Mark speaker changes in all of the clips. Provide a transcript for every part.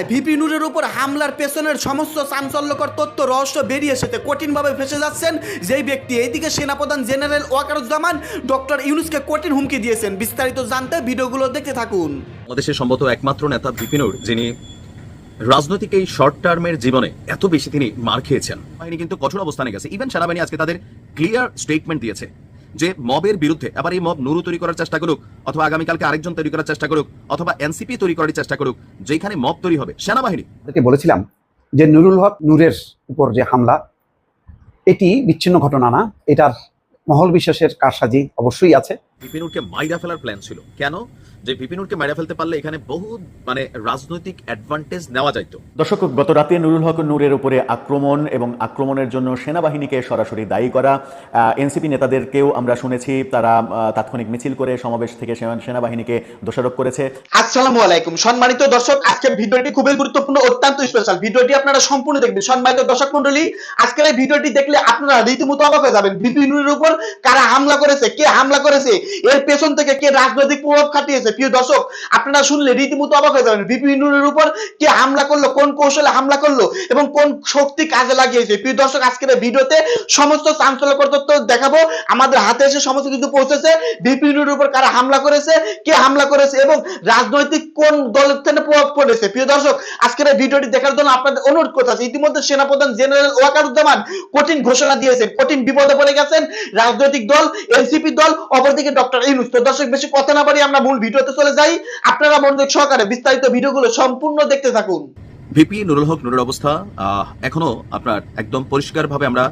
Speaker 1: ঘটনায় ভিপি নুরের উপর হামলার পেছনের সমস্ত চাঞ্চল্যকর তথ্য, রহস্য বেরিয়ে এসেছে। কঠিনভাবে ফেসে যাচ্ছেন যেই ব্যক্তি। এইদিকে সেনাপ্রধান জেনারেল ওয়াকারুজ্জামান ডক্টর ইউনুসকে কঠিন হুমকি দিয়েছেন। বিস্তারিত জানতে ভিডিওগুলো দেখতে থাকুন।
Speaker 2: বাংলাদেশের সম্ভবত একমাত্র নেতা বিপিনুর যিনি রাজনৈতিক এই শর্ট টার্মের জীবনে এত বেশি তিনি মার খেয়েছেন। বাহিনী কিন্তু কঠোর অবস্থানে গেছে। ইভেন সেনাবাহিনী আজকে তাদের ক্লিয়ার স্টেটমেন্ট দিয়েছে। যে মবের বিরুদ্ধে আবার এই মব নুরু তৈরি করার চেষ্টা করুক অথবা আগামীকালকে আরেকজন তৈরি করার চেষ্টা করুক অথবা এনসিপি তৈরি করার চেষ্টা করুক যেখানে মব তৈরি হবে সেনাবাহিনী।
Speaker 3: বলেছিলাম যে নুরুল হক নূরের উপর যে হামলা এটি বিচ্ছিন্ন ঘটনা না এটার মহল বিশ্বাসের কারসাজি অবশ্যই আছে।
Speaker 2: বিপিনুরকে মাইরা ফেলার প্ল্যান ছিল। কেন? যে বিপিনুরকে মাইরা ফেলতে পারলে এখানে বহু মানে রাজনৈতিক অ্যাডভান্টেজ নেওয়া যাইতো।
Speaker 4: দর্শক গত রাতে নুরুল হক নূরের উপরে আক্রমণ এবং আক্রমণের জন্য সেনাবাহিনীকে সরাসরি দায়ী করা এনসিপি নেতাদেরকেও আমরা শুনেছি তারা তাৎক্ষণিক মিছিল করে সমাবেশ থেকে সেনাবাহিনীকে দোষারোপ করেছে।
Speaker 5: আসসালামু আলাইকুম। সম্মানিত দর্শক আজকে ভিডিওটি খুবই গুরুত্বপূর্ণ অত্যন্ত স্পেশাল ভিডিওটি আপনারা সম্পূর্ণ দেখবেন। সম্মানিত দর্শক মন্ডলী আজকের এই ভিডিওটি দেখলে আপনারা রীতিমতো অবাক হয়ে যাবেন। বিপিনুরের উপর কারা হামলা করেছে কে হামলা করেছে এর পেছন থেকে কে রাজনৈতিক প্রভাব খাটিয়েছে প্রিয় দর্শক, আপনারা শুনলে রীতিমতো অবাক হয়ে যাবেন। বিপিনুরের উপর কে হামলা করল, কোন কৌশলে হামলা করল এবং কোন শক্তি কাজে লাগিয়েছে। প্রিয় দর্শক, আজকের ভিডিওতে সমস্ত চাঞ্চল্যকর তথ্য দেখাবো। আমাদের হাতে এসে সমস্ত কিছু পৌঁছেছে। বিপিনুরের উপর কারা হামলা করেছে, কে হামলা করেছে এবং রাজনৈতিক কোন দলের থেকে প্রভাব পড়েছে। প্রিয় দর্শক, আজকের ভিডিওটি দেখার জন্য আপনাদের অনুরোধ করতেছি ইতিমধ্যে সেনাপ্রধান জেনারেল ওয়াকারুজ্জামান কঠিন ঘোষণা দিয়েছেন, কঠিন বিপদে পড়ে গেছেন রাজনৈতিক দল, এনসিপি দল, অপরদিকে ডক্টর ইউনুস। তো দর্শক, বেশি কথা না বাড়ি আমরা মূল ভিডিওতে চলে যাই। আপনারা মনোযোগ সহকারে বিস্তারিত ভিডিওগুলো সম্পূর্ণ দেখতে থাকুন।
Speaker 2: ভিপি নুরুল হক, নুরের অবস্থা। এখনও আপনার একদম পরিষ্কারভাবে আমরা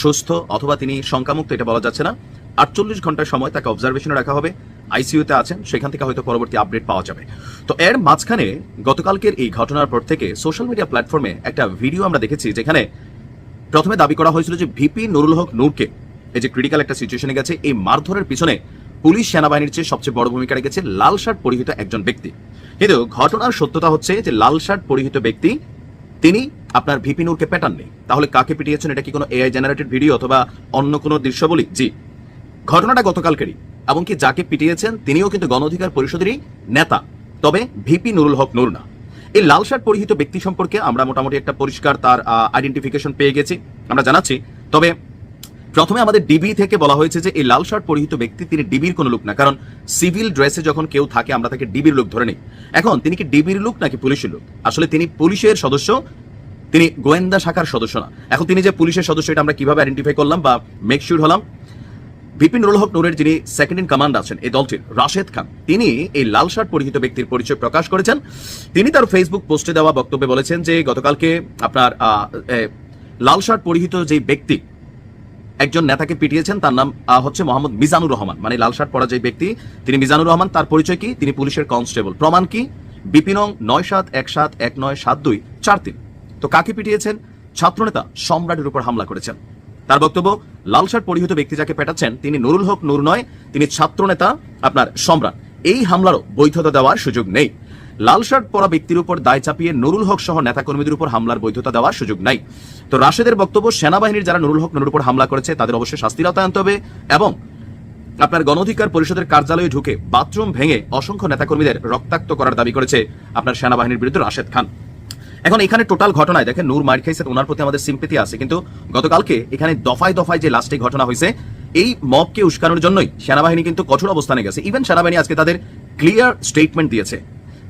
Speaker 2: সুস্থ অথবা তিনি শঙ্কামুক্ত এটা বলা যাচ্ছে না। আটচল্লিশ ঘণ্টার সময় তাকে অবজারভেশনে রাখা হবে। আইসিইউতে আছেন, সেখান থেকে হয়তো পরবর্তী আপডেট পাওয়া যাবে। তো এর মাঝখানে গতকালকের এই ঘটনার পর থেকে সোশ্যাল মিডিয়া প্ল্যাটফর্মে একটা ভিডিও আমরা দেখেছি যেখানে প্রথমে দাবি করা হয়েছিল যে ভিপি নুরুল হক নূরকে এই যে ক্রিটিক্যাল একটা সিচুয়েশনে গেছে, এই মারধরের পিছনে পুলিশ সেনাবাহিনীর চেয়ে সবচেয়ে বড় ভূমিকা রেখেছে লাল শার্ট পরিহিত একজন ব্যক্তি। কিন্তু ঘটনার সত্যতা হচ্ছে যে লাল শার্ট পরিহিত ব্যক্তি, তিনি আপনার ভিপি নূরকে প্যাটার্ন তাহলে কাকে পিটিয়েছেন? এটা কি কোনো এআই জেনারেটেড ভিডিও অথবা অন্য কোনো দৃশ্যাবলী? জি। ঘটনাটা গতকালকেরই। এমনকি যাকে পিটিয়েছেন, তিনিও কিন্তু গণ অধিকার পরিষদেরই নেতা। তবে ভিপি নুরুল হক নূর না। এই লাল শার্ট পরিহিত ব্যক্তি সম্পর্কে আমরা মোটামুটি একটা পরিষ্কার তার আইডেন্টিফিকেশন পেয়ে গেছি। আমরা জানাচ্ছি। তবে প্রথমে আমাদের ডিবি থেকে বলা হয়েছে যে এই লাল শার্ট পরিহিত ব্যক্তি তিনি ডিবির কোনো লোক না, কারণ সিভিল ড্রেসে যখন কেউ থাকে, আমরা তাকে ডিবির লোক ধরে নিই। এখন তিনি কি ডিবির লোক নাকি পুলিশের লোক? আসলে তিনি পুলিশের সদস্য, তিনি গোয়েন্দা শাখার সদস্য না। এখন তিনি যে পুলিশের সদস্য, এটা আমরা কীভাবে আইডেন্টিফাই করলাম বা মেকশিওর হলাম? বিপিন রুল হক নূরের যিনি সেকেন্ড ইন কমান্ড আছেন এই দলটির, রাশেদ খান, তিনি এই লাল শার্ট পরিহিত ব্যক্তির পরিচয় প্রকাশ করেছেন। তিনি তার ফেসবুক পোস্টে দেওয়া বক্তব্যে বলেছেন যে গতকালকে আপনার লাল শার্ট পরিহিত যে ব্যক্তি একজন নেতাকে পিটিয়েছেন, তার নাম হচ্ছে মোহাম্মদ মিজানুর রহমান। মানে লাল শার্ট পরা যে ব্যক্তি, তিনি মিজানুর রহমান, তার পরিচয় কি? তিনি পুলিশের কনস্টেবল। প্রমাণ কি? বিপিনং নয় সাত এক সাত এক নয় সাত দুই চার তিন। তো কাকে পিটিয়েছেন? ছাত্রনেতা সম্রাটের উপর হামলা করেছেন। তার বক্তব্য, লাল শার্ট পরিহিত ব্যক্তি যাকে পেটাচ্ছেন, তিনি নুরুল হক নূর নয়, তিনি ছাত্রনেতা আপনার সম্রাট। এই হামলারও বৈধতা দেওয়ার সুযোগ নেই। লাল শার্ট পরা ব্যক্তির উপর দায় চাপিয়ে নুরুল হক সহ নেতাকর্মীদের উপর হামলার বৈধতা দেওয়ার সুযোগ নাই। তো রাশেদের বক্তব্য, সেনাবাহিনীর যারা নুরুল হক নুরুর উপর হামলা করেছে, তাদের অবশ্যই শাস্তির আওতায় আনতে হবে এবং আপনার গণ অধিকার পরিষদের কার্যালয়ে ঢুকে বাথরুম ভেঙে অসংখ্য নেতাকর্মীদের রক্তাক্ত করার দাবি করেছে আপনার সেনাবাহিনীর বিরুদ্ধে রাশেদ খান। এখন এখানে টোটাল ঘটনায় দেখেন, নূর মার খাইছে ওনার প্রতি আমাদের সিম্পেথি আছে, কিন্তু গতকালকে এখানে দফায় দফায় যে লাস্টে ঘটনা হয়েছে, এই মবকে উস্কানোর জন্যই সেনাবাহিনী কিন্তু কঠোর অবস্থানে গেছে। ইভেন সেনাবাহিনী আজকে তাদের ক্লিয়ার স্টেটমেন্ট দিয়েছে।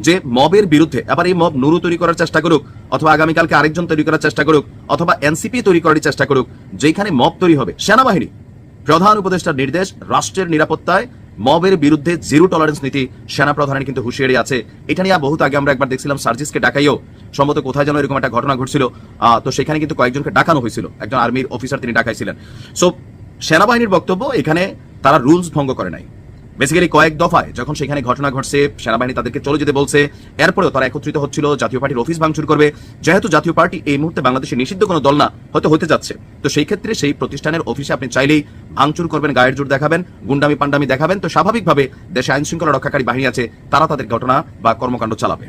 Speaker 2: যে মবের বিরুদ্ধে আবার এই মব নুরু তৈরি করার চেষ্টা করুক, অথবা আগামীকালকে আরেকজন তৈরি করার চেষ্টা করুক, অথবা এনসিপি তৈরি করার চেষ্টা করুক যেখানে মব তৈরি হবে, সেনাবাহিনী। প্রধান উপদেষ্টার নির্দেশ, রাষ্ট্রের নিরাপত্তায় মবের বিরুদ্ধে জিরো টলারেন্স নীতি সেনা প্রধানের কিন্তু হুঁশিয়ারি আছে। এটা নিয়ে বহুত আগে আমরা একবার দেখছিলাম সার্জিসকে ডাকাইও। সম্ভবত কোথায় যেন এরকম একটা ঘটনা ঘটছিল। তো সেখানে কিন্তু কয়েকজনকে ডাকানো হয়েছিল। একজন আর্মির অফিসার তিনি ডাকাইছিলেন। সো, সেনাবাহিনীর বক্তব্য এখানে তারা রুলস ভঙ্গ করে নাই। বেসিক্যালি কয়েক দফায় যখন সেখানে ঘটনা ঘটছে, সেনাবাহিনী তাদেরকে চলে যেতে বলছে, এরপরেও তারা একত্রিত হচ্ছিল, জাতীয় পার্টির অফিস ভাঙচুর করবে। যেহেতু জাতীয় পার্টি এই মুহূর্তে বাংলাদেশে নিষিদ্ধ কোনো দল না, হয়তো হতে যাচ্ছে। তো সেই ক্ষেত্রে সেই প্রতিষ্ঠানের অফিসে আপনি চাইলেই ভাঙচুর করবেন, গায়ের জোর দেখাবেন, গুন্ডামি পান্ডামি দেখাবেন। তো স্বাভাবিকভাবে দেশে আইন শৃঙ্খলা রক্ষাকারী বাহিনী আছে, তারা তাদের ঘটনা বা কর্মকাণ্ড চালাবে।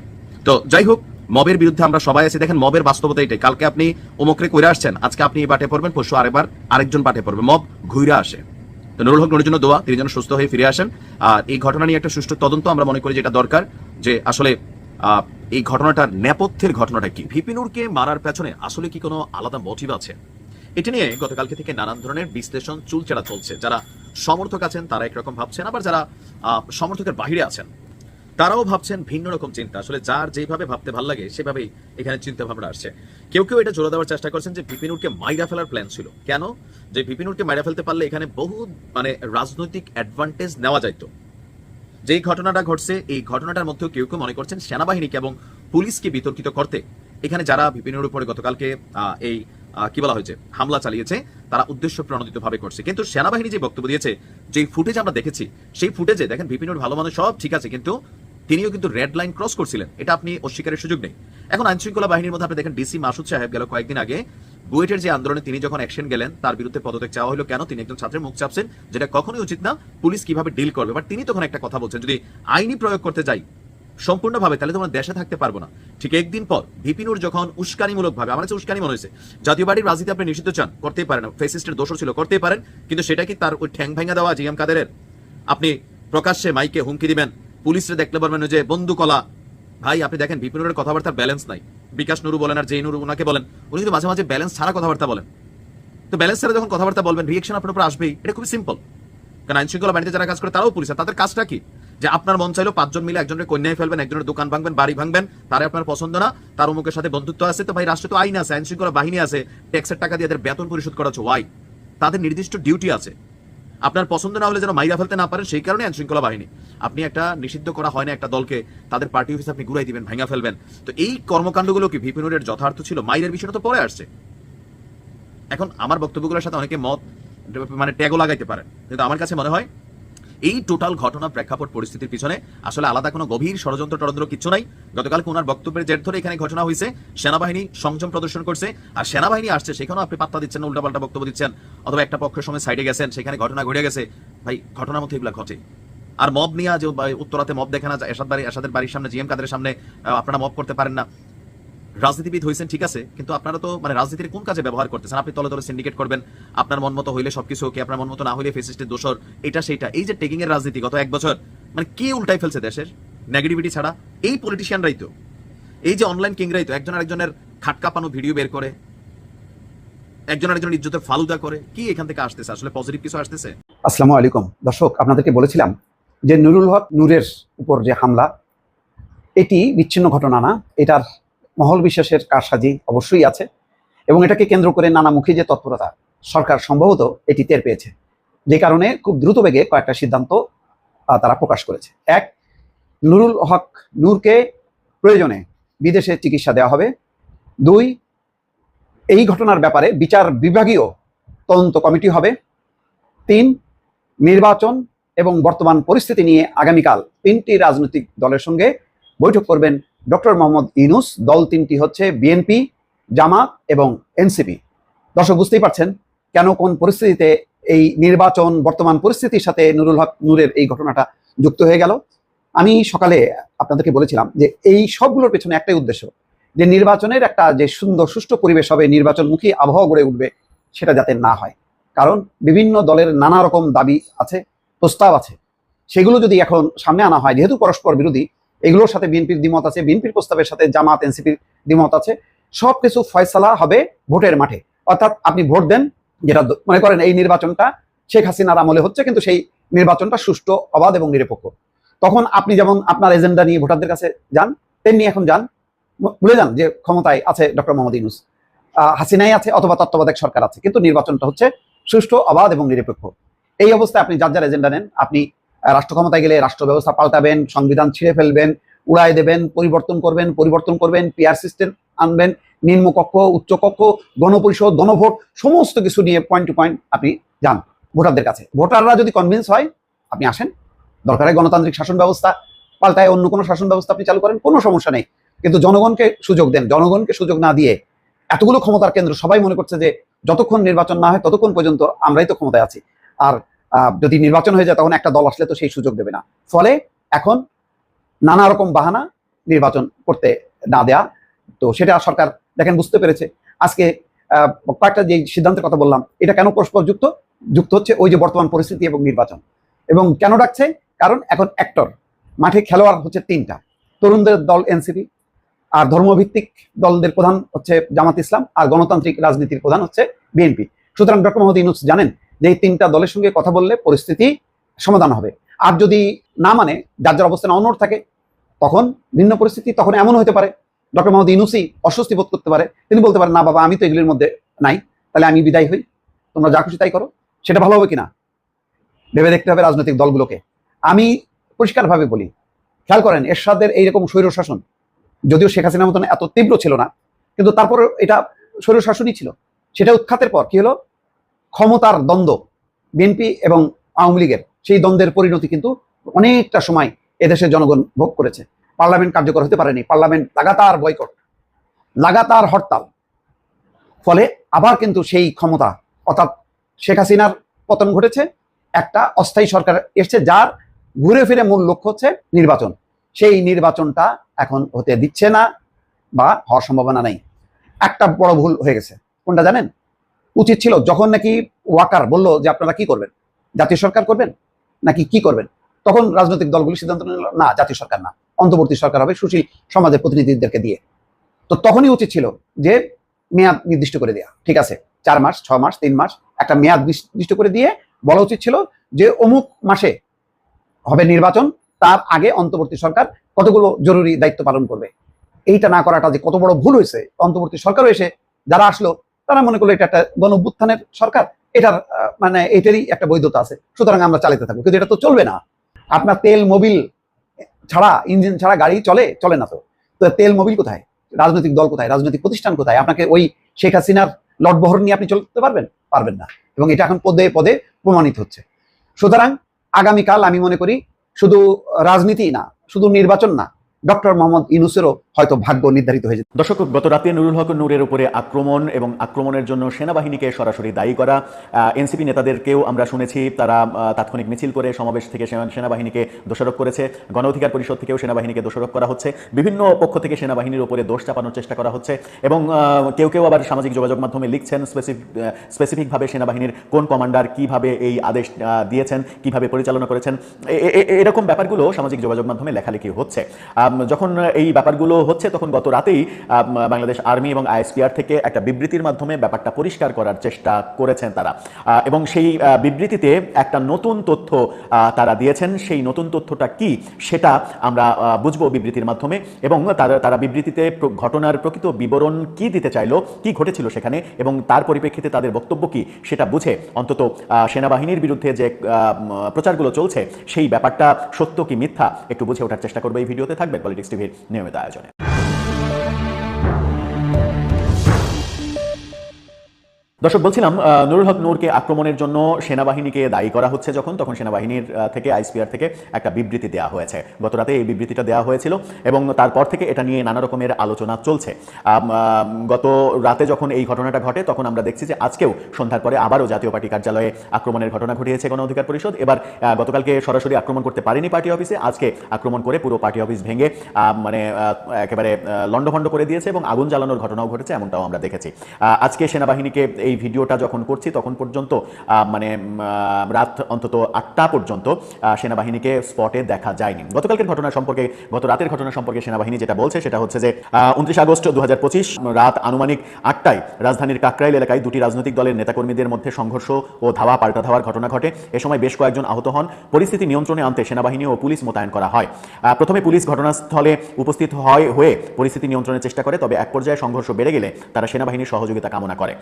Speaker 2: তো যাই হোক, মবের বিরুদ্ধে আমরা সবাই আছি। দেখেন, মবের বাস্তবতা এটাই। কালকে আপনি ওমকরে কইরা আসছেন, আজকে আপনি এই বাটে পড়বেন, পরশু আরেকবার আরেকজন পাঠে পড়বে। মব ঘুইরা আসে। নুরুল হক নুরের জন্য দোয়া, তিনি যেন সুস্থ হয়ে ফিরে আসেন। আর এই ঘটনা নিয়ে একটা সুষ্ঠু তদন্ত আমরা মনে করি যেটা দরকার, যে আসলে এই ঘটনাটার নেপথ্যের ঘটনাটা কি? ভিপিনুরকে মারার পেছনে আসলে কি কোনো আলাদা মোটিভ আছে? এটা নিয়ে গতকালকে থেকে নানান ধরনের বিশ্লেষণ চুলচেরা চলছে। যারা সমর্থক আছেন, তারা একরকম ভাবছেন, আবার যারা সমর্থকের বাহিরে আছেন তারাও ভাবছেন ভিন্ন রকম চিন্তা। আসলে যার যেভাবে ভাবতে ভালো লাগে, সেভাবেই এখানে চিন্তা ভাবনা আসছে। কেউ কেউ এটা জোরে দেওয়ার চেষ্টা করছেন যে বিপিনুরকে মাইরা ফেলার প্ল্যান ছিল। কেন? যে বিপিনুরকে মাইরা ফেলতে পারলে এখানে বহু মানে রাজনৈতিক অ্যাডভান্টেজ নেওয়া যাইতো। যেই ঘটনাটা ঘটছে, এই ঘটনাটার মধ্যেও কেউ কেউ মনে করছেন সেনাবাহিনীকে এবং পুলিশকে বিতর্কিত করতে। এখানে যারা বিপিনের উপরে গতকালকে এই কি বলা হয়েছে? হামলা চালিয়েছে, তারা উদ্দেশ্য প্রণোদিত ভাবে করছে। কিন্তু সেনাবাহিনী যে বক্তব্য দিয়েছে যে ফুটেজ আমরা দেখেছি, সেই ফুটেজে দেখেন, বিপিনুর ভালো মানুষ সব ঠিক আছে, কিন্তু তিনিও কিন্তু রেড লাইন ক্রস করছিলেন। এটা আপনি অস্বীকারের সুযোগ নেই। এখন আইন শৃঙ্খলা বাহিনীর মধ্যে আপনি দেখেন ডিসি মাসুদ সাহেব গেল কয়েকদিন আগে। বুয়েটের যে আন্দোলনে তিনি যখন অ্যাকশন গেলেন, তার বিরুদ্ধে পদত্যাগ চাওয়া হলো কেন? তিনি একজন ছাত্রের মুখ চাপছেন, যেটা কখনোই উচিত না। পুলিশ কীভাবে ডিল করবে? বাট তিনি তখন একটা কথা বলছেন, যদি আইনি প্রয়োগ করতে যাই সম্পূর্ণভাবে, তাহলে তোমরা দেশে থাকতে পারব না। ঠিক একদিন পর, ভিপিনুর যখন উস্কানিমূলক ভাবে আমার কাছে উস্কানি মনে হয়েছে। জাতীয় পার্টির রাজনীতি আপনি নিষিদ্ধ চান, করতেই পারেন। ফেসিস্টের দোষও ছিল, করতেই পারেন, কিন্তু সেটা কি তার ওই ঠ্যাং ভেঙে দেওয়া জিএম কাদেরের? আপনি প্রকাশ্যে মাইকে হুমকি দিবেন, পুলিশরে দেখলে পারবেন যে বন্ধু কলা ভাই, আপনি দেখেন বিপিনুরের কথাবার্তার ব্যালেন্স নাই। বিকাশ নুরু বলেন আর যেই নুরু ওনাকে বলেন, উনি কিন্তু মাঝে মাঝে ব্যালেন্স ছাড়া কথাবার্তা বলেন। তো ব্যালেন্স ছাড়া যখন কথাবার্তা বলবেন রিয়েকশন আপনার উপর আসবেই। এটা খুবই সিম্পল কারণ আইন বাড়িতে যারা কাজ করে, তারাও পুলিশ তাদের কাজটা কি? যে আপনার মন চাইলো পাঁচজন মিলে একজনের কন্যায় ফেলবেন, একজনের দোকান ভাঙবেন, বাড়ি ভাঙবেন, তারা আপনার পছন্দ না, তার অমুকের সাথে বন্ধুত্ব আছে তো ভাই, রাষ্ট্রে তো আইন আছে আইন শৃঙ্খলা বাহিনী আছে, ট্যাক্সের টাকা দিয়ে এদের বেতন পরিশোধ করা হচ্ছে ওয়াই তাদের নির্দিষ্ট ডিউটি আছে। আপনার পছন্দ না হলে যেন মাইরা ফেলতে না পারেন, সেই কারণে আইন শৃঙ্খলা বাহিনী। আপনি একটা নিষিদ্ধ করা হয় না একটা দলকে, তাদের পার্টি অফিসে আপনি ঘুরাই দিবেন, ভাঙা ফেলবেন। তো এই কর্মকাণ্ডগুলো কি ভিপিনুরের যথার্থ ছিল? মাইরের বিষয়টা তো পরে আসছে। এখন আমার বক্তব্যগুলোর সাথে অনেকে মত মানে ট্যাগও লাগাইতে পারেন। কিন্তু আমার কাছে মনে হয় এই টোটাল ঘটনা প্রেক্ষাপট পরিস্থিতির পিছনে আসলে আলাদা কোনো গভীর ষড়যন্ত্র টরন্ত্র কিচ্ছু নাই। গতকাল ওনার বক্তব্যের জের ধরে এখানে ঘটনা হয়েছে সেনাবাহিনী সংযম প্রদর্শন করছে আর সেনাবাহিনী আসছে, সেখানেও আপনি পাত্তা দিচ্ছেন না, উল্টাপাল্টা বক্তব্য দিচ্ছেন, অথবা একটা পক্ষের সময় সাইডে গেছেন, সেখানে ঘটনা ঘটে গেছে। ভাই, ঘটনার মধ্যে এগুলো ঘটে। আর মব নিয়ে যে উত্তরাতে মব দেখে না এরশাদ বাড়ি এসাদের বাড়ির সামনে, জিএম কাদের সামনে আপনারা মব করতে পারেন না। রাজনীতিবিদ হয়েছেন, ঠিক আছে, কিন্তু আপনারা তো মানে রাজনীতির কোন কাজে ব্যবহার করতেছেন? আপনি তলে তলে সিন্ডিকেট করবেন, আপনার মন মতো হইলে সবকিছু ওকে আপনার মন মতো না হইলে ফেসিস্টের দোষর, এটা সেটা এই যে টেকিং এর রাজনীতি গত এক বছর মানে কে উল্টাই ফেলছে দেশের? নেগেটিভিটি ছাড়া, এই পলিটিশিয়ানরাই তো। এই যে অনলাইন কিংরাই তো, একজন আরেকজনের খাটকাপানো ভিডিও বের করে, একজন আরেকজনের ইজ্জতের ফালুদা করে, কি এখান থেকে আসতেছে? আসলে পজিটিভ কিছু আসতেছে?
Speaker 3: আসসালামু আলাইকুম। দর্শক, আপনাদেরকে বলেছিলাম যে নুরুল হক নূরের উপর যে হামলা, এটি বিচ্ছিন্ন ঘটনা না, এটার মহল বিশ্বাসের কারসাজি অবশ্যই আছে এবং এটাকে কেন্দ্র করে নানামুখী যে তৎপরতা, সরকার সম্ভবত এটি টের পেয়েছে। যে কারণে খুব দ্রুত বেগে কয়েকটা সিদ্ধান্ত তারা প্রকাশ করেছে। এক, নুরুল হক নূরকে প্রয়োজনে বিদেশে চিকিৎসা দেওয়া হবে। দুই, এই ঘটনার ব্যাপারে বিচার বিভাগীয় তদন্ত কমিটি হবে। তিন, নির্বাচন এবং বর্তমান পরিস্থিতি নিয়ে আগামীকাল তিনটি রাজনৈতিক দলের সঙ্গে বৈঠক করবেন ডক্টর মোহাম্মদ ইউনুস, দল তিনটি হচ্ছে বিএনপি জামাত এবং এনসিপি দর্শক, বুঝতেই পারছেন কেন কোন পরিস্থিতিতে এই নির্বাচন, বর্তমান পরিস্থিতির সাথে নুরুল হক নূরের এই ঘটনাটা যুক্ত হয়ে গেল। আমি সকালে আপনাদেরকে বলেছিলাম যে এই সবগুলোর পেছনে একটাই উদ্দেশ্য, যে নির্বাচনের একটা যে সুন্দর, সুষ্ঠু পরিবেশ হবে, নির্বাচনমুখী আবহাওয়া গড়ে উঠবে, সেটা যাতে না হয়। কারণ বিভিন্ন দলের নানা রকম দাবি আছে, প্রস্তাব আছে। সেগুলো যদি এখন সামনে আনা হয়, যেহেতু পরস্পর বিরোধী এগুলোর সাথে বিএনপির দ্বিমত আছে, বিএনপির প্রস্তাবের সাথে জামাত, এনসিপির দ্বিমত আছে। সব কিছু ফয়সালা হবে ভোটের মাঠে। অর্থাৎ আপনি ভোট দেন, যেটা মনে করেন এই নির্বাচনটা শেখ হাসিনার আমলে হচ্ছে, কিন্তু সেই নির্বাচনটা সুষ্ঠু, অবাধ এবং নিরপেক্ষ। তখন আপনি যেমন আপনার এজেন্ডা নিয়ে ভোটারদের কাছে যান, তেমনি এখন যান ভুলে যান যে ক্ষমতায় আছে ডক্টর মোহাম্মদ ইউনুস। হাসিনাই আছে অথবা তত্ত্বাবধায়ক সরকার আছে, কিন্তু নির্বাচনটা হচ্ছে সুষ্ঠু, অবাধ এবং নিরপেক্ষ। এই অবস্থায় আপনি যার যার এজেন্ডা নেন, আপনি রাষ্ট্র ক্ষমতায় গেলে রাষ্ট্র ব্যবস্থা পাল্টাবেন, সংবিধান ছিঁড়ে ফেলবেন, উড়াই দেবেন, পরিবর্তন করবেন পরিবর্তন করবেন পিআর সিস্টেম আনবেন, নিম্নকক্ষ, উচ্চকক্ষ, গণপরিষদ, গণভোট, সমস্ত কিছু নিয়ে পয়েন্ট টু পয়েন্ট আপনি যান ভোটারদের কাছে। ভোটাররা যদি কনভিন্স হয়, আপনি আসেন। দরকার গণতান্ত্রিক শাসন ব্যবস্থা পাল্টায় অন্য কোনো শাসন ব্যবস্থা আপনি চালু করেন, কোনো সমস্যা নেই। কিন্তু জনগণকে সুযোগ দেন, জনগণকে সুযোগ না দিয়ে এতগুলো ক্ষমতার কেন্দ্র, সবাই মনে করছে যে যতক্ষণ নির্বাচন না হয় ততক্ষণ পর্যন্ত আমরাই তো ক্ষমতায় আছি। আর যদি নির্বাচন হয়ে যায়, তখন একটা দল আসলে তো সেই সুযোগ দেবে না। ফলে এখন নানা রকম বাহানা নির্বাচন করতে না দেয়া, তো সেটা সরকার দেখেন বুঝতে পেরেছে। আজকে কয়েকটা যে সিদ্ধান্তের কথা বললাম, এটা কেন পরস্পর যুক্ত যুক্ত হচ্ছে ওই যে বর্তমান পরিস্থিতি এবং নির্বাচন। এবং কেন ডাকছে? কারণ এখন অ্যাক্টর মাঠে খেলোয়াড় হচ্ছে তিনটা। তরুণদের দল এনসিপি আর ধর্মভিত্তিক দলদের প্রধান হচ্ছে জামাত ইসলাম, আর গণতান্ত্রিক রাজনীতির প্রধান হচ্ছে বিএনপি সুতরাং ডক্টর মোহাম্মদ ইউনুস জানেন যে তিনটা দলের সঙ্গে কথা বললে পরিস্থিতি সমাধান হবে। আর যদি না মানে যার যার অবস্থানে অনড় থাকে, তখন ভিন্ন পরিস্থিতি তখন এমন হতে পারে। ডক্টর মোহাম্মদ ইউনুসই অস্বস্তি বোধ করতে পারে। তিনি বলতে পারেন, না বাবা, আমি তো এগুলির মধ্যে নাই, তাহলে আমি বিদায় হই। তোমরা যা খুশি তাই করো। সেটা ভালো হবে কিনা? ভেবে দেখতে হবে রাজনৈতিক দলগুলোকে। আমি পরিষ্কারভাবে বলি, খেয়াল করেন, এরশাদের এইরকম স্বৈর শাসন, যদিও শেখ হাসিনার মতন এত তীব্র ছিল না, কিন্তু তারপর এটা স্বৈর শাসনই ছিল। সেটা উৎখাতের পর কি হলো? ক্ষমতার দ্বন্দ্ব বিএনপি এবং আওয়ামী লীগের, সেই দ্বন্দ্বের পরিণতি কিন্তু অনেকটা সময় এদেশের জনগণ ভোগ করেছে। পার্লামেন্ট কার্যকর হতে পারেনি, পার্লামেন্ট লাগাতার বয়কট, লাগাতার হরতাল। ফলে আবার কিন্তু সেই ক্ষমতা, অর্থাৎ শেখ হাসিনার পতন ঘটেছে, একটা অস্থায়ী সরকার এসছে যার ঘুরে ফিরে মূল লক্ষ্য হচ্ছে নির্বাচন। সেই নির্বাচনটা এখন হতে দিচ্ছে না বা হওয়ার সম্ভাবনা নেই। একটা বড় ভুল হয়ে গেছে। কোনটা জানেন? উচিত ছিল যখন নাকি ওয়াকার বলল যে আপনারা কি করবেন? জাতীয় সরকার করবেন? নাকি কি করবেন? তখন রাজনৈতিক দলগুলি সিদ্ধান্ত নিল, না, জাতীয় সরকার না। অন্তর্বর্তী সরকার হবে সুশীল সমাজের প্রতিনিধিদেরকে দিয়ে। তো তখনই উচিত ছিল যে মেয়াদ নির্দিষ্ট করে দেওয়া ঠিক আছে, চার মাস, ছ মাস, তিন মাস একটা মেয়াদ নির্দিষ্ট করে দিয়ে বলা উচিত ছিল যে অমুক মাসে হবে নির্বাচন, তার আগে অন্তর্বর্তী সরকার কতগুলো জরুরি দায়িত্ব পালন করবে। এইটা না করাটা যে কত বড় ভুল হয়েছে। অন্তর্বর্তী সরকারও এসে, যারা আসলো তারা মনে করল এটা একটা গণ সরকার। এটার মানে এটারই একটা বৈধতা আছে। সুতরাং আমরা চালাতে থাকব। কিন্তু এটা তো চলবে না। আপনার তেল, মোবিল ছাড়া, ইঞ্জিন ছাড়া গাড়ি চলে চলে না তো। তো তেল, মোবিল কোথায়? রাজনৈতিক দল কোথায়? রাজনৈতিক প্রতিষ্ঠান কোথায়? আপনাকে ওই শেখ হাসিনার লটবহর নিয়ে আপনি চলতে পারবেন? পারবেন না। এবং এটা এখন পদে পদে প্রমাণিত হচ্ছে। সুতরাং আগামীকাল আমি মনে করি শুধু রাজনীতি না, শুধু নির্বাচন না, ডক্টর মোহাম্মদ ইউনুসেরও হয়তো ভাগ্য নির্ধারিত হয়ে যেতে।
Speaker 4: দর্শক, গত রাতে নুরুল হক নূরের উপরে আক্রমণ এবং আক্রমণের জন্য সেনাবাহিনীকে সরাসরি দায়ী করা এনসিপি নেতাদেরকেও আমরা শুনেছি, তারা তাৎক্ষণিক মিছিল করে সমাবেশ থেকে সেনাবাহিনীকে দোষারোপ করেছে। গণ অধিকার পরিষদ থেকেও সেনাবাহিনীকে দোষারোপ করা হচ্ছে। বিভিন্ন পক্ষ থেকে সেনাবাহিনীর উপরে দোষ চাপানোর চেষ্টা করা হচ্ছে এবং কেউ কেউ আবার সামাজিক যোগাযোগ মাধ্যমে লিখছেন স্পেসিফিক স্পেসিফিকভাবে সেনাবাহিনীর কোন কমান্ডার কীভাবে এই আদেশ দিয়েছেন, কীভাবে পরিচালনা করেছেন। এরকম ব্যাপারগুলো সামাজিক যোগাযোগ মাধ্যমে লেখালেখি হচ্ছে। যখন এই ব্যাপারগুলো হচ্ছে, তখন গত রাতেই বাংলাদেশ আর্মি এবং আইএসপিআর থেকে একটা বিবৃতির মাধ্যমে ব্যাপারটা পরিষ্কার করার চেষ্টা করেছেন তারা। এবং সেই বিবৃতিতে একটা নতুন তথ্য তারা দিয়েছেন। সেই নতুন তথ্যটা কি, সেটা আমরা বুঝব বিবৃতির মাধ্যমে। এবং তারা তারা বিবৃতিতে ঘটনার প্রকৃত বিবরণ কি দিতে চাইলো, কি ঘটেছিল সেখানে, এবং তার পরিপ্রেক্ষিতে তাদের বক্তব্য কি, সেটা বুঝে অন্তত সেনাবাহিনীর বিরুদ্ধে যে প্রচারগুলো চলছে, সেই ব্যাপারটা সত্য কি মিথ্যা, একটু বুঝে ওঠার চেষ্টা করবে এই ভিডিওতে। থাকবে পলিটিক্স টিভির নিয়মিত আয়োজনে। দর্শক, বলছিলাম নুরুল হক নূরকে আক্রমণের জন্য সেনাবাহিনীকে দায়ী করা হচ্ছে যখন, তখন সেনাবাহিনীর থেকে আইসপিআর থেকে একটা বিবৃতি দেওয়া হয়েছে। গত রাতে এই বিবৃতিটা দেওয়া হয়েছিল এবং তারপর থেকে এটা নিয়ে নানা রকমের আলোচনা চলছে। গত রাতে যখন এই ঘটনাটা ঘটে, তখন আমরা দেখছি যে আজকেও সন্ধ্যার পরে আবারও জাতীয় পার্টি কার্যালয়ে আক্রমণের ঘটনা ঘটিয়েছে গণ অধিকার পরিষদ। এবার গতকালকে সরাসরি আক্রমণ করতে পারেনি পার্টি অফিসে, আজকে আক্রমণ করে পুরো পার্টি অফিস ভেঙে মানে একেবারে লণ্ডভণ্ড করে দিয়েছে এবং আগুন জ্বালানোর ঘটনাও ঘটেছে, এমনটাও আমরা দেখেছি। আজকে সেনাবাহিনীকে এই ভিডিওটা যখন করছি, তখন পর্যন্ত মানে রাত অন্তত আটটা পর্যন্ত সেনাবাহিনীকে স্পটে দেখা যায়নি। গতকালকের ঘটনা সম্পর্কে, গত রাতের ঘটনা সম্পর্কে সেনাবাহিনী যেটা বলছে, সেটা হচ্ছে যে উনত্রিশ আগস্ট দু হাজার পঁচিশ রাত আনুমানিক আটটায় রাজধানীর কাকরাইল এলাকায় দুটি রাজনৈতিক দলের নেতাকর্মীদের মধ্যে সংঘর্ষ ও ধাওয়া পাল্টা ধাওয়ার ঘটনা ঘটে। এ সময় বেশ কয়েকজন আহত হন। পরিস্থিতি নিয়ন্ত্রণে আনতে সেনাবাহিনী ও পুলিশ মোতায়েন করা হয়। প্রথমে পুলিশ ঘটনাস্থলে উপস্থিত হয় হয়ে পরিস্থিতি নিয়ন্ত্রণের চেষ্টা করে, তবে এক পর্যায়ে সংঘর্ষ বেড়ে গেলে তারা সেনাবাহিনীর সহযোগিতা কামনা করে।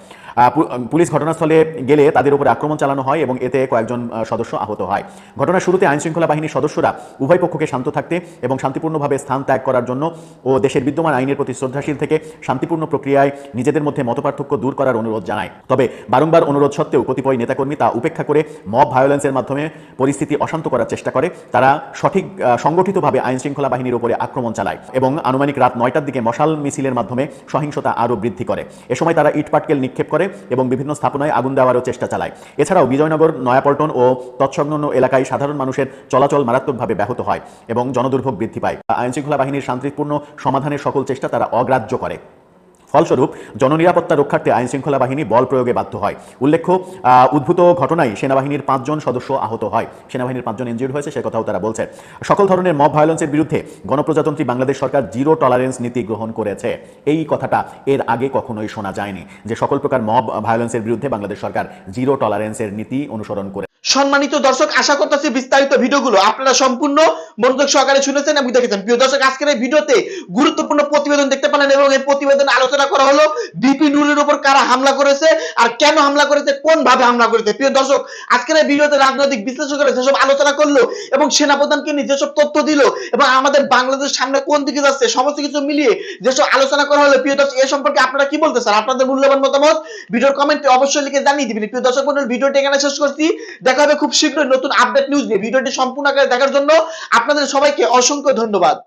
Speaker 4: পুলিশ ঘটনাস্থলে গেলে তাদের উপর আক্রমণ চালানো হয় এবং এতে কয়েকজন সদস্য আহত হয়। ঘটনার শুরুতে আইনশৃঙ্খলা বাহিনীর সদস্যরা উভয় পক্ষকে শান্ত থাকতে এবং শান্তিপূর্ণভাবে স্থান ত্যাগ করার জন্য ও দেশের বিদ্যমান আইনের প্রতি শ্রদ্ধাশীল থেকে শান্তিপূর্ণ প্রক্রিয়ায় নিজেদের মধ্যে মতপার্থক্য দূর করার অনুরোধ জানায়। তবে বারংবার অনুরোধ সত্ত্বেও কতিপয় নেতাকর্মী তা উপেক্ষা করে মব ভায়োলেন্সের মাধ্যমে পরিস্থিতি অশান্ত করার চেষ্টা করে। তারা সঠিক সংগঠিতভাবে আইনশৃঙ্খলা বাহিনীর উপরে আক্রমণ চালায় এবং আনুমানিক রাত নয়টার দিকে মশাল মিছিলের মাধ্যমে সহিংসতা আরও বৃদ্ধি করে। এ সময় তারা ইটপাটকেল নিক্ষেপ করে এবং বিভিন্ন স্থাপনায় আগুন দেওয়ারও চেষ্টা চালায়। এছাড়াও বিজয়নগর, নয়াপল্টন ও তৎসংলগ্ন এলাকায় সাধারণ মানুষের চলাচল মারাত্মকভাবে ব্যাহত হয় এবং জনদুর্ভোগ বৃদ্ধি পায়। আইনশৃঙ্খলা বাহিনীর শান্তিপূর্ণ সমাধানের সকল চেষ্টা তারা অগ্রাহ্য করে। ফলস্বরূপ জননিরাপত্তা রক্ষার্থে আইন শৃঙ্খলা বাহিনী বল প্রয়োগে বাধ্য হয়। উল্লেখ্য উদ্ভূত ঘটনায় সেনাবাহিনীর পাঁচজন সদস্য আহত হয়। সেনাবাহিনীর পাঁচজন ইনজিউর্ড হয়েছে, সে কথাও তারা বলছে। সকল ধরনের মব ভায়োলেন্সের বিরুদ্ধে গণপ্রজাতন্ত্রী বাংলাদেশ সরকার জিরো টলারেন্স নীতি গ্রহণ করেছে। এই কথাটা এর আগে কখনোই শোনা যায়নি যে সকল প্রকার মব ভায়োলেন্সের বিরুদ্ধে বাংলাদেশ সরকার জিরো টলারেন্সের নীতি অনুসরণ করে
Speaker 5: সম্মানিত দর্শক, আশা করতেছি বিস্তারিত ভিডিওগুলো আপনারা সম্পূর্ণ মনোযোগ সহকারে শুনেছেন এবং দেখেছেন। প্রিয় দর্শক, আজকের এই ভিডিওতে গুরুত্বপূর্ণ প্রতিবেদন দেখতে পেলেন এবং এই প্রতিবেদন আলোচনা করা হলো বিপি নুরের উপর কারা হামলা করেছে আর কেন হামলা করেছে কোন ভাবে হামলা করেছে। প্রিয় দর্শক, আজকের এই ভিডিওতে রাজনৈতিক বিশ্লেষকরা যেসব আলোচনা করল এবং সেনাপ্রধানকে নিয়ে যেসব তথ্য দিল এবং আমাদের বাংলাদেশ সামনে কোন দিকে যাচ্ছে, সমস্ত কিছু মিলিয়ে যেসব আলোচনা করা হলো, প্রিয় দর্শক, এ সম্পর্কে আপনারা কি বলতে স্যার আপনাদের মূল্যবান মতামত ভিডিওর কমেন্টে অবশ্যই লিখে জানিয়ে দিবেন। প্রিয় দর্শক ভিডিওটি এখানে শেষ করছি। দেখা হবে খুব শীঘ্রই নতুন আপডেট নিউজ নিয়ে। ভিডিওটি সম্পূর্ণ আকারে দেখার জন্য আপনাদের সবাইকে অসংখ্য ধন্যবাদ।